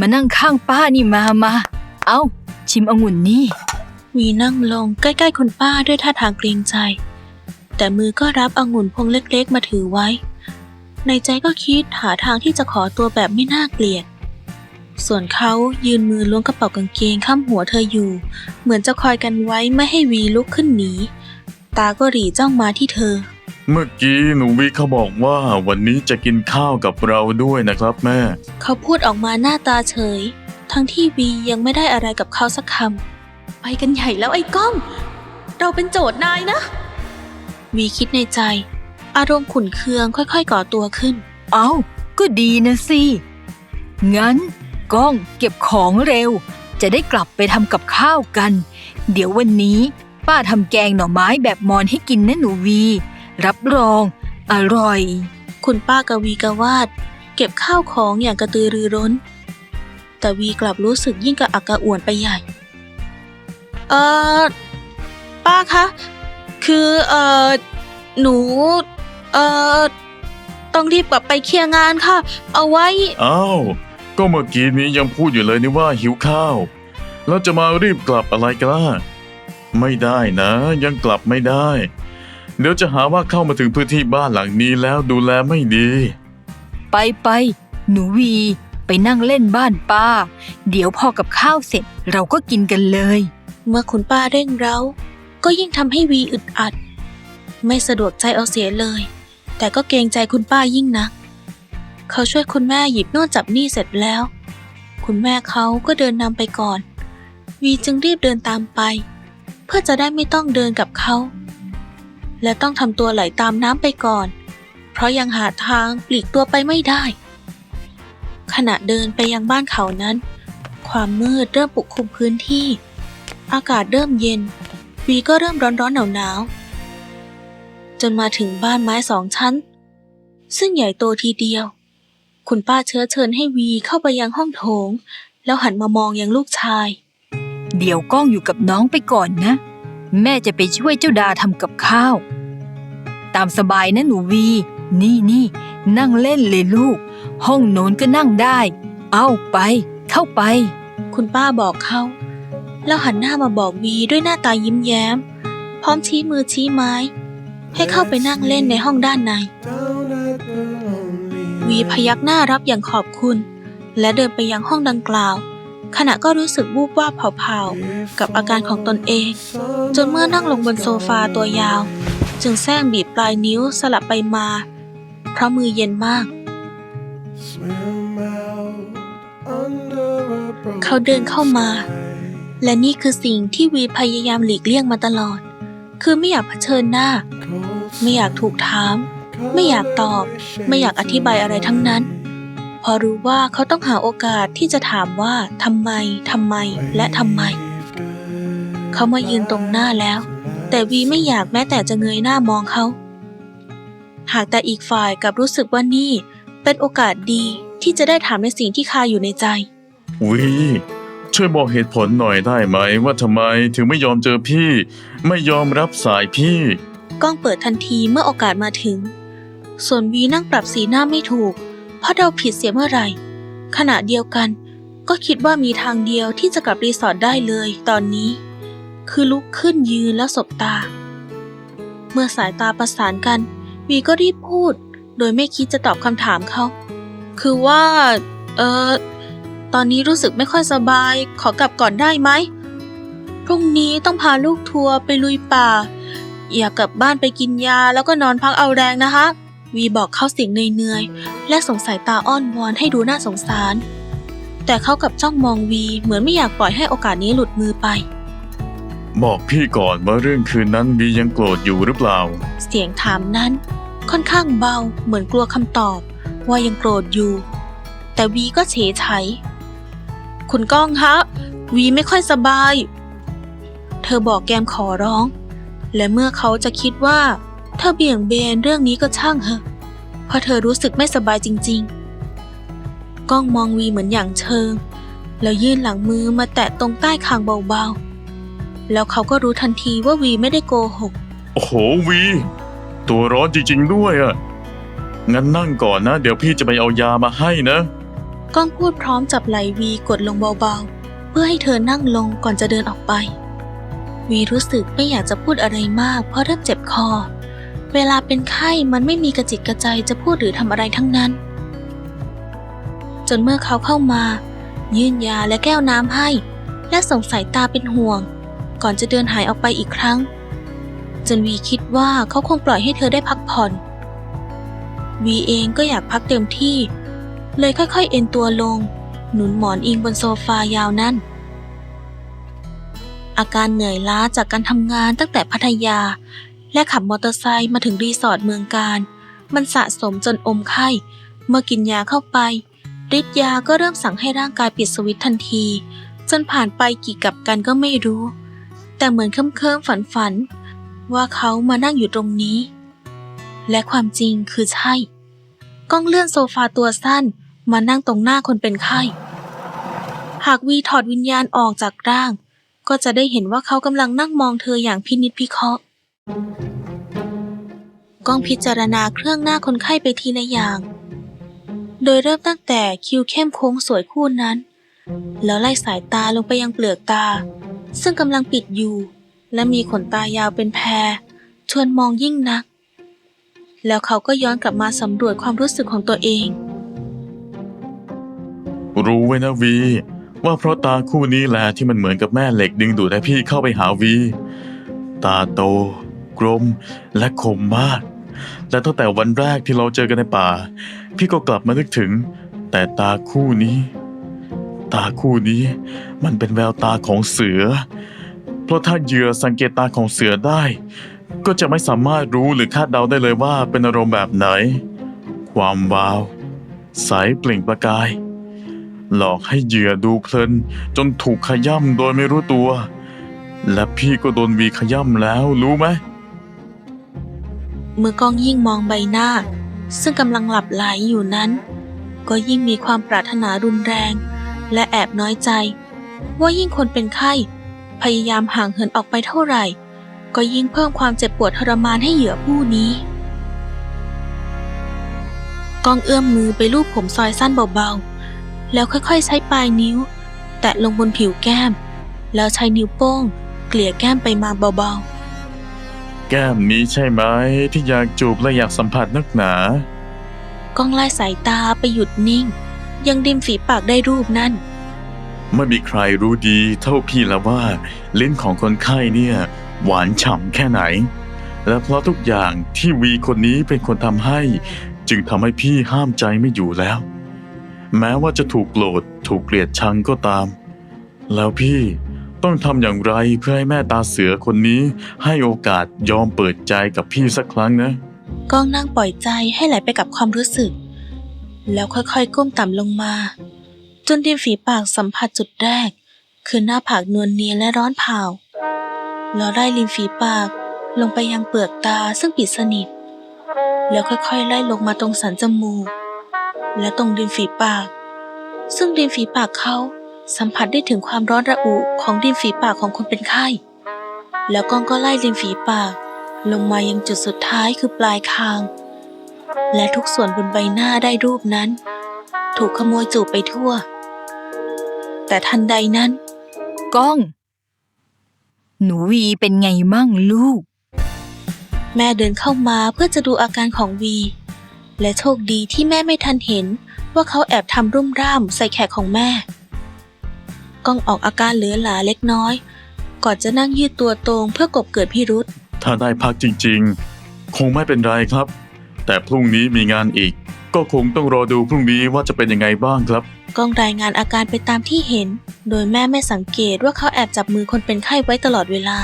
มานั่งข้างป้านี่มามา เอาชิมองุ่นนี่วีนั่งลงใกล้ๆคุณป้าด้วยท่าทางเกรงใจ แต่มือก็รับองุ่นพวงเล็กๆมาถือไว้ ในใจก็คิดหาทางที่จะขอตัวแบบไม่น่าเกลียด ส่วนเขายืนมือล้วงกระเป๋ากางเกงข้ามหัวเธออยู่ เหมือนจะคอยกันไว้ไม่ให้วีลุกขึ้นหนี ตาก็หรีจ้องมาที่เธอ เมื่อกี้หนูวิเขาบอกว่าวันนี้จะกินข้าวกับเราด้วยนะครับแม่ เขาพูดออกมาหน้าตาเฉย ทั้งที่วียังไม่ได้อะไรกับเขาสักคำไปกันใหญ่แล้วไอ้ก้อง เราเป็นโจทย์นายนะ วีคิดในใจ อารมณ์ขุ่นเคืองค่อยๆก่อตัวขึ้น เอาก็ดีนะสิ งั้นก้องเก็บของเร็ว จะได้กลับไปทำกับข้าวกัน เดี๋ยววันนี้ ป้าทำแกงหน่อไม้แบบมอนให้กินนะหนูวี รับรอง อร่อย คุณป้ากวีกวาด เก็บข้าวของอย่างกระตือรือร้น แต่วีกลับรู้สึกยิ่งกระอักกระอ่วนไปใหญ่ เออป้าคะ คือ เออหนู เออต้องรีบกลับไปเคลียร์งานค่ะ เอาไว้ อ้าว ก็เมื่อกี้นี้ยังพูดอยู่เลยนี่ว่าหิวข้าว แล้วจะมารีบกลับอะไรกันล่ะ ไม่ได้นะ ยังกลับไม่ได้ เดี๋ยวจะหาว่าเข้ามาถึงพื้นที่บ้านหลังนี้แล้วดูแลไม่ดี ไปไปหนูวี ไปนั่งเล่นบ้านป้า เดี๋ยวพอกับข้าวเสร็จเราก็กินกันเลย เมื่อคุณป้าเร่งเร้า ก็ยิ่งทำให้วีอึดอัด ไม่สะดวกใจเอาเสียเลย แต่ก็เกรงใจคุณป้ายิ่งนัก เขาช่วยคุณแม่หยิบโน่นจับนี่เสร็จแล้ว คุณแม่เขาก็เดินนำไปก่อน วีจึงรีบเดินตามไป เพื่อจะได้ไม่ต้องเดินกับเขา และต้องทำตัวไหลตามน้ำไปก่อน เพราะยังหาทางปลีกตัวไปไม่ได้ ขณะเดินไปยังบ้านเขานั้น ความมืดเริ่มปกคลุมพื้นที่ อากาศเริ่มเย็นวีก็เริ่มร้อนร้อนหนาวหนาวจนมาถึงบ้านไม้สองชั้น ซึ่งใหญ่โตทีเดียว คุณป้าเชื้อเชิญให้วีเข้าไปยังห้องโถง แล้วหันมามองยังลูกชาย เดี๋ยวกล้องอยู่กับน้องไปก่อนนะ แม่จะไปช่วยเจ้าดาทำกับข้าว ตามสบายนะหนูวี นี่นี่นั่งเล่นเลยลูก ห้องโน้นก็นั่งได้ เอาไป เข้าไป คุณป้าบอกเขาแล้วหันหน้ามาบอกวีด้วยหน้าตายิ้มแย้ม พร้อมชี้มือชี้ไม้ ให้เข้าไปนั่งเล่นในห้องด้านใน วีพยักหน้ารับอย่างขอบคุณ และเดินไปยังห้องดังกล่าว ขณะก็รู้สึกวูบวาบเผาๆกับอาการของตนเอง จนเมื่อนั่งลงบนโซฟาตัวยาว จึงแซงบีบปลายนิ้วสลับไปมา เพราะมือเย็นมาก เขาเดินเข้ามา และนี่คือสิ่งที่วีพยายามหลีกเลี่ยงมาตลอด คือไม่อยากเผชิญหน้า ไม่อยากถูกถาม ไม่อยากตอบ ไม่อยากอธิบายอะไรทั้งนั้น พอรู้ว่าเขาต้องหาโอกาสที่จะถามว่าทำไมทำไมและทำไม เขามายืนตรงหน้าแล้ว แต่วีไม่อยากแม้แต่จะเงยหน้ามองเขา หากแต่อีกฝ่ายกลับรู้สึกว่านี่ เป็นโอกาสดีที่จะได้ถามในสิ่งที่คาอยู่ในใจวิช่วยบอกเหตุผลหน่อยได้ไหม ว่าทำไมถึงไม่ยอมเจอพี่ ไม่ยอมรับสายพี่กล้องเปิดทันทีเมื่อโอกาสมาถึง ส่วนวีนั่งปรับสีหน้าไม่ถูก เพราะเดาผิดเสียเมื่อไหร่ ขณะเดียวกัน ก็คิดว่ามีทางเดียวที่จะกลับรีสอร์ทได้เลยตอนนี้ คือลุกขึ้นยืนแล้วสบตา เมื่อสายตาประสานกันวีก็รีบพูด โดยไม่คิดจะตอบคำถามเขา คือว่า เออตอนนี้รู้สึกไม่ค่อยสบาย ขอกลับก่อนได้ไหม พรุ่งนี้ต้องพาลูกทัวร์ไปลุยป่า อย่ากกลับบ้านไปกินยาแล้วก็นอนพักเอาแรงนะคะ วีบอกเขาเสียงเหนื่อยๆและสงสัยตาอ้อนวอนให้ดูน่าสงสาร แต่เขากลับจ้องมองวีเหมือนไม่อยากปล่อยให้โอกาสนี้หลุดมือไป บอกพี่ก่อนว่าเรื่องคืนนั้นบียังโกรธอยู่หรือเปล่า เสียงถามนั้น ค่อนข้างเบา เหมือนกลัวคำตอบ ว่ายังโกรธอยู่ แต่วีก็เฉยไฉคุณก้องคะวีไม่ค่อยสบาย เธอบอกแกมขอร้อง และเมื่อเขาจะคิดว่า เธอเบี่ยงเบนเรื่องนี้ก็ช่างเหอะเพราะเธอรู้สึกไม่สบายจริง ๆ ก้องมองวีเหมือนอย่างเชิง แล้วยื่นหลังมือมาแตะตรงใต้คางเบาๆ แล้วเขาก็รู้ทันทีว่าวีไม่ได้โกหก โอ้โหวี ตัวร้อนจริง ๆ ด้วยอะงั้นนั่งก่อนนะ เดี๋ยวพี่จะไปเอายามาให้นะ ก้องพูดพร้อมจับไหล่วีกดลงเบาๆ เพื่อให้เธอนั่งลงก่อนจะเดินออกไป วีรู้สึกไม่อยากจะพูดอะไรมากเพราะเริ่มเจ็บคอ เวลาเป็นไข้มันไม่มีกระจิตกระใจจะพูดหรือทำอะไรทั้งนั้น จนเมื่อเขาเข้ามา ยื่นยาและแก้วน้ำให้ และส่งสายตาเป็นห่วง ก่อนจะเดินหายออกไปอีกครั้ง จนวีคิดว่าเขาคงปล่อยให้เธอได้พักผ่อน วีเองก็อยากพักเต็มที่ เลยค่อยๆ เอนตัวลง หนุนหมอนอิงบนโซฟายาวนั่นอาการเหนื่อยล้าจากการทำงานตั้งแต่พัทยา และขับมอเตอร์ไซค์มาถึงรีสอร์ทเมืองการ มันสะสมจนอมไข้ เมื่อกินยาเข้าไปฤทธิ์ยาก็เริ่มสั่งให้ร่างกายปิดสวิตทันที จนผ่านไปกี่กับกันก็ไม่รู้ แต่เหมือนเคิมๆฝันๆว่าเขามานั่งอยู่ตรงนี้ และความจริงคือใช่ ก้องเลื่อนโซฟาตัวสั้นมานั่งตรงหน้าคนเป็นไข้ หากวีถอดวิญญาณออกจากร่าง ก็จะได้เห็นว่าเขากำลังนั่งมองเธออย่างพินิจพิเคราะห์ ก้องพิจารณาเครื่องหน้าคนไข้ไปทีละอย่าง โดยเริ่มตั้งแต่คิ้วเข้มโค้งสวยคู่นั้น แล้วไล่สายตาลงไปยังเปลือกตา ซึ่งกำลังปิดอยู่ และมีขนตายาวเป็นแพร ชวนมองยิ่งนัก แล้วเขาก็ย้อนกลับมาสำรวจความรู้สึกของตัวเอง รู้ไว้นะวี ว่าเพราะตาคู่นี้แหละที่มันเหมือนกับแม่เหล็กดึงดูดให้พี่เข้าไปหาวี ตาโตกลมและคมมาก และตั้งแต่วันแรกที่เราเจอกันในป่า พี่ก็กลับมานึกถึง แต่ตาคู่นี้ ตาคู่นี้ มันเป็นแววตาของเสือ เพราะถ้าเหยื่อสังเกตตาของเสือได้ ก็จะไม่สามารถรู้หรือคาดเดาได้เลยว่าเป็นอารมณ์แบบไหน ความวาวใสเปล่งประกาย หลอกให้เหยื่อดูเพลิน จนถูกขย่ำโดยไม่รู้ตัว และพี่ก็โดนวีขย่ำแล้วรู้ไหม เมื่อก้องยิ่งมองใบหน้า ซึ่งกำลังหลับไหลอยู่นั้น ก็ยิ่งมีความปรารถนารุนแรง และแอบน้อยใจ ว่ายิ่งคนเป็นไข้ พยายามห่างเหินออกไปเท่าไหร่ ก็ยิ่งเพิ่มความเจ็บปวดทรมานให้เหยื่อผู้นี้ก้องเอื้อมมือไปลูบผมซอยสั้นเบาๆ แล้วค่อยๆ ใช้ปลายนิ้ว แตะลงบนผิวแก้ม แล้วใช้นิ้วโป้ง เกลี่ยแก้มไปมาเบาๆ แก้มนี้ใช่ไหมที่อยากจูบและอยากสัมผัสนักหนาก้องไล่สายตาไปหยุดนิ่ง ยังดิมฝีปากได้รูปนั่น ไม่มีใครรู้ดีเท่าพี่แล้วว่า ลิ้นของคนไข้เนี่ย หวานฉ่ำแค่ไหน และเพราะทุกอย่างที่วีคนนี้เป็นคนทำให้ จึงทำให้พี่ห้ามใจไม่อยู่แล้ว แม้ว่าจะถูกโกรธถูกเกลียดชังก็ตาม แล้วพี่ ต้องทำอย่างไรเพื่อให้แม่ตาเสือคนนี้ ให้โอกาสยอมเปิดใจกับพี่สักครั้งนะ ก้องนั่งปล่อยใจให้ไหลไปกับความรู้สึก แล้วค่อยๆก้มต่ำลงมา จนดิมฝีปากสัมผัสจุดแรก คือหน้าผากนวลเนียนและร้อนเผาแล้วไล่ริมฝีปากลงไปยังเปลือกตาซึ่งปิดสนิท แล้วค่อยๆ ไล่ลงมาตรงสันจมูก และตรงริมฝีปาก ซึ่งริมฝีปากเขา สัมผัสได้ถึงความร้อนระอุของริมฝีปากของคนเป็นไข้ แล้วก้องก็ไล่ริมฝีปาก ลงมายังจุดสุดท้ายคือปลายคาง และทุกส่วนบนใบหน้าได้รูปนั้น ถูกขโมยจูบไปทั่ว แต่ทันใดนั้น ก้อง หนูวีเป็นไงมั่งลูก แม่เดินเข้ามาเพื่อจะดูอาการของวี และโชคดีที่แม่ไม่ทันเห็นว่าเขาแอบทำรุ่มร่ามใส่แขกของแม่ ก้องออกอาการเหลือหลาเล็กน้อย ก่อนจะนั่งยืดตัวตรงเพื่อกบเกิดพิรุษ ถ้าได้พักจริงๆ คงไม่เป็นไรครับ แต่พรุ่งนี้มีงานอีก ก็คงต้องรอดูพรุ่งนี้ว่าจะเป็นยังไงบ้างครับ ก้องรายงานอาการไปตามที่เห็น โดยแม่ไม่สังเกตว่าเขาแอบจับมือคนเป็นไข้ไว้ตลอดเวลา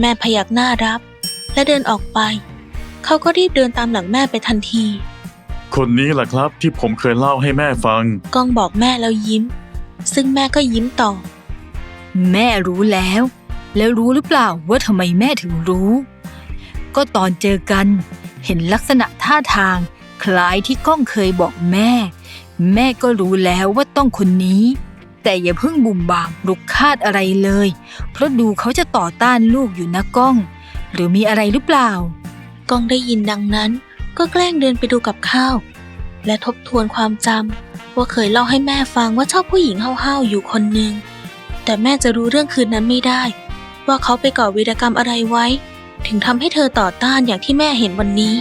แม่พยักหน้ารับ และเดินออกไป เขาก็รีบเดินตามหลังแม่ไปทันที คนนี้แหละครับที่ผมเคยเล่าให้แม่ฟัง ก้องบอกแม่แล้วยิ้ม ซึ่งแม่ก็ยิ้มต่อ แม่รู้แล้ว แล้วรู้หรือเปล่าว่าทำไมแม่ถึงรู้ ก็ตอนเจอกัน เห็นลักษณะท่าทาง คล้ายที่ก้องเคยบอกแม่ แม่ก็รู้แล้วว่าต้องคนนี้ แต่อย่าเพิ่งบุ่มบามลุกคาดอะไรเลย เพราะดูเขาจะต่อต้านลูกอยู่นะก้อง หรือมีอะไรหรือเปล่า ก้องได้ยินดังนั้น ก็แกล้งเดินไปดูกับข้าว และทบทวนความจำว่าเคยเล่าให้แม่ฟังว่าชอบผู้หญิงห้าวๆอยู่คนหนึ่งแต่แม่จะรู้เรื่องคืนนั้นไม่ได้ ว่าเขาไปก่อวีรกรรมอะไรไว้ ถึงทำให้เธอต่อต้านอย่างที่แม่เห็นวันนี้